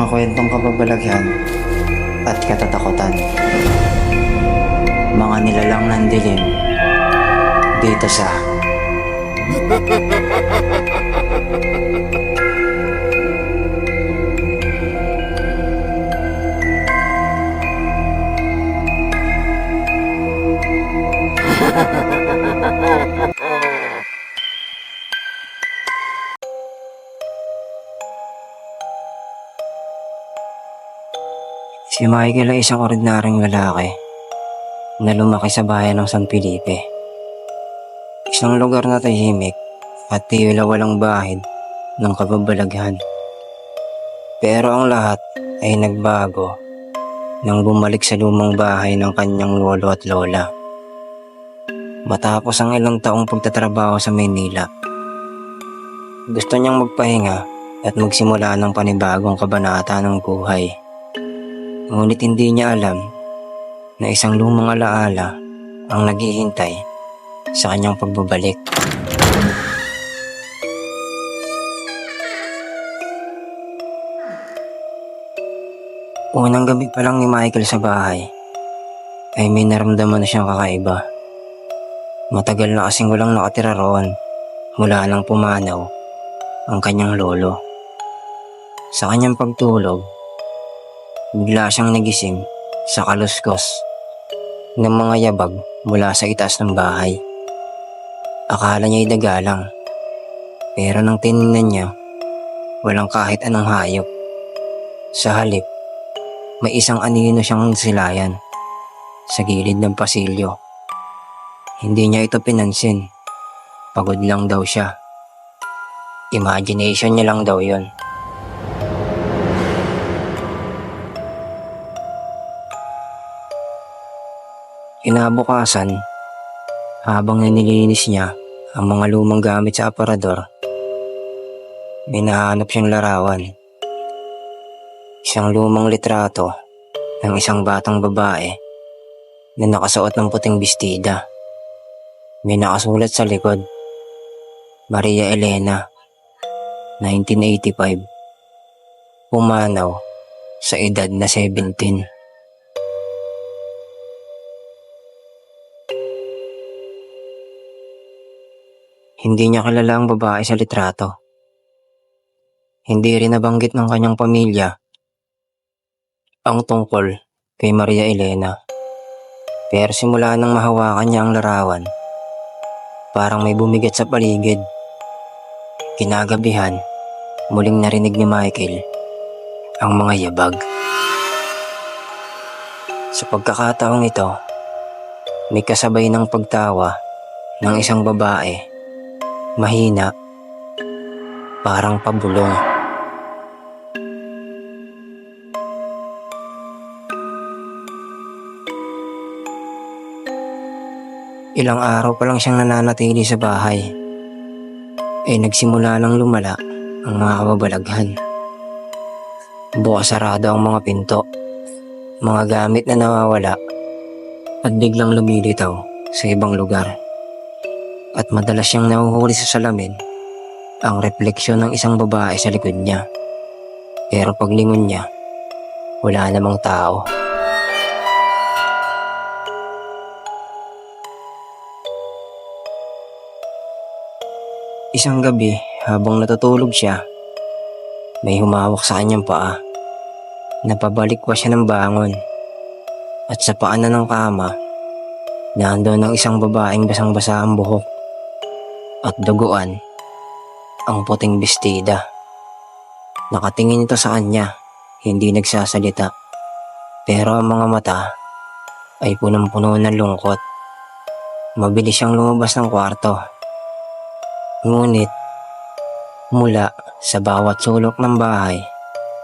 mga kwentong kababalaghan at katatakutan. Mga nilalang ng dilim dito sa Si Michael ay isang ordinaryong lalaki na lumaki sa bayan ng San Felipe. Isang lugar na tahimik at tila walang bahid ng kababalaghan. Pero ang lahat ay nagbago nang bumalik sa lumang bahay ng kanyang lolo at lola. Matapos ang ilang taong pagtatrabaho sa Maynila, gusto niyang magpahinga at magsimula ng panibagong kabanata ng buhay. Ngunit hindi niya alam na isang lumang alaala ang naghihintay sa kanyang pagbabalik. Unang gabi pa lang ni Michael sa bahay ay may naramdaman na siyang kakaiba. Matagal na kasing walang nakatira roon mula nang pumanaw ang kanyang lolo. Sa kanyang pagtulog, Bigla siyang nagising sa kaluskos ng mga yabag mula sa itaas ng bahay. Akala niya'y daga lang. Pero nang tinignan niya, walang kahit anong hayop. Sa halip, may isang anino siyang silayan sa gilid ng pasilyo. Hindi niya ito pinansin. Pagod lang daw siya. Imagination niya lang daw yon. Kinabukasan, habang nanilinis niya ang mga lumang gamit sa aparador, may nahanap siyang larawan. Isang lumang litrato ng isang batang babae na nakasuot ng puting bestida. May nakasulat sa likod, Maria Elena, 1985. Pumanaw sa edad na 17. Hindi niya kilala ang babae sa litrato. Hindi rin nabanggit ng kanyang pamilya ang tungkol kay Maria Elena. Pero simula nang mahawakan niya ang larawan, parang may bumigat sa paligid. Kinagabihan, muling narinig ni Michael ang mga yabag. Sa pagkakataong ito, may kasabay ng pagtawa ng isang babae mahina, parang pabulong. Ilang araw pa lang siyang nananatili sa bahay. Eh nagsimula nang lumala ang mga kababalaghan. Bukas sarado ang mga pinto, mga gamit na nawawala at biglang lumilitaw sa ibang lugar at madalas siyang nahuhuli sa salamin ang refleksyon ng isang babae sa likod niya. Pero paglingon niya, wala namang tao. Isang gabi, habang natutulog siya, may humawak sa kanyang paa. Napabalik pa siya ng bangon. At sa paanan ng kama, nandoon ang isang babaeng basang-basa ang buhok at duguan ang puting bestida. Nakatingin ito sa kanya, hindi nagsasalita. Pero ang mga mata ay punong-puno ng lungkot. Mabilis siyang lumabas ng kwarto. Ngunit, mula sa bawat sulok ng bahay,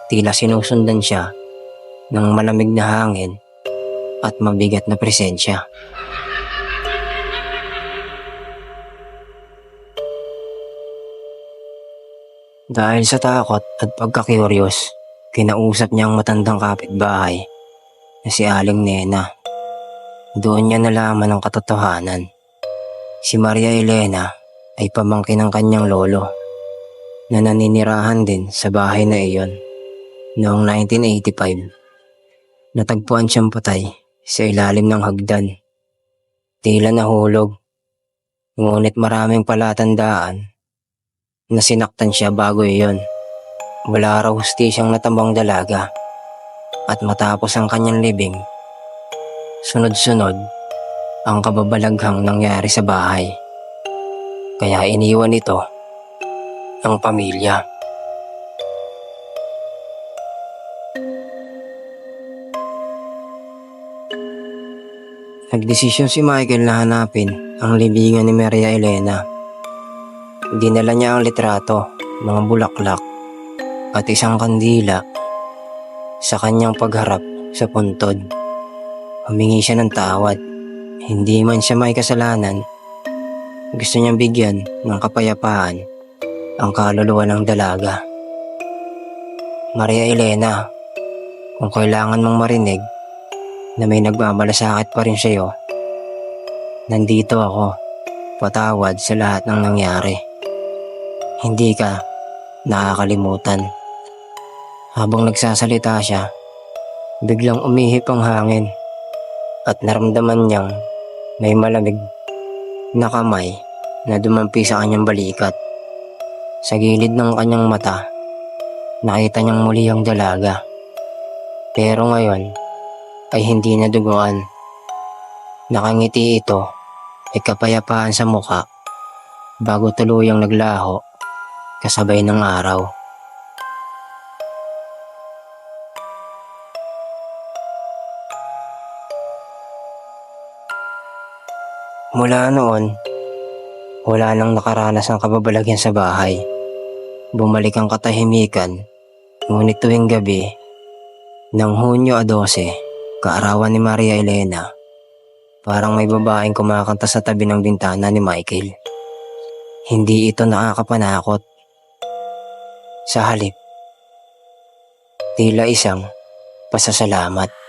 tila sinusundan siya ng malamig na hangin at mabigat na presensya. Dahil sa takot at pagkakuryos, kinausap niya ang matandang kapitbahay na si Aling Nena. Doon niya nalaman ang katotohanan. Si Maria Elena ay pamangkin ng kanyang lolo na naninirahan din sa bahay na iyon. Noong 1985, natagpuan siyang patay sa ilalim ng hagdan. Tila nahulog, ngunit maraming palatandaan na sinaktan siya bago iyon. Wala raw hustisyang natambang dalaga at matapos ang kanyang libing, sunod-sunod ang kababalaghang nangyari sa bahay. Kaya iniwan ito ang pamilya. Nagdesisyon si Michael na hanapin ang libingan ni Maria Elena. Dinala niya ang litrato, mga bulaklak, at isang kandila sa kanyang pagharap sa puntod. Humingi siya ng tawad. Hindi man siya may kasalanan. Gusto niyang bigyan ng kapayapaan ang kaluluwa ng dalaga. Maria Elena, kung kailangan mong marinig na may nagmamalasakit pa rin sa'yo, nandito ako, patawad sa lahat ng nangyari. Hindi ka nakakalimutan. Habang nagsasalita siya, biglang umihip ang hangin at naramdaman niyang may malamig na kamay na dumampi sa kanyang balikat. Sa gilid ng kanyang mata, nakita niyang muli ang dalaga. Pero ngayon ay hindi na duguan. Nakangiti ito ay kapayapaan sa muka bago tuluyang naglaho kasabay ng araw. Mula noon, wala nang nakaranas ng kababalagyan sa bahay. Bumalik ang katahimikan, ngunit tuwing gabi, ng Hunyo 12, kaarawan ni Maria Elena, parang may babaeng kumakanta sa tabi ng bintana ni Michael. Hindi ito nakakapanakot. Sa halip, tila isang pasasalamat.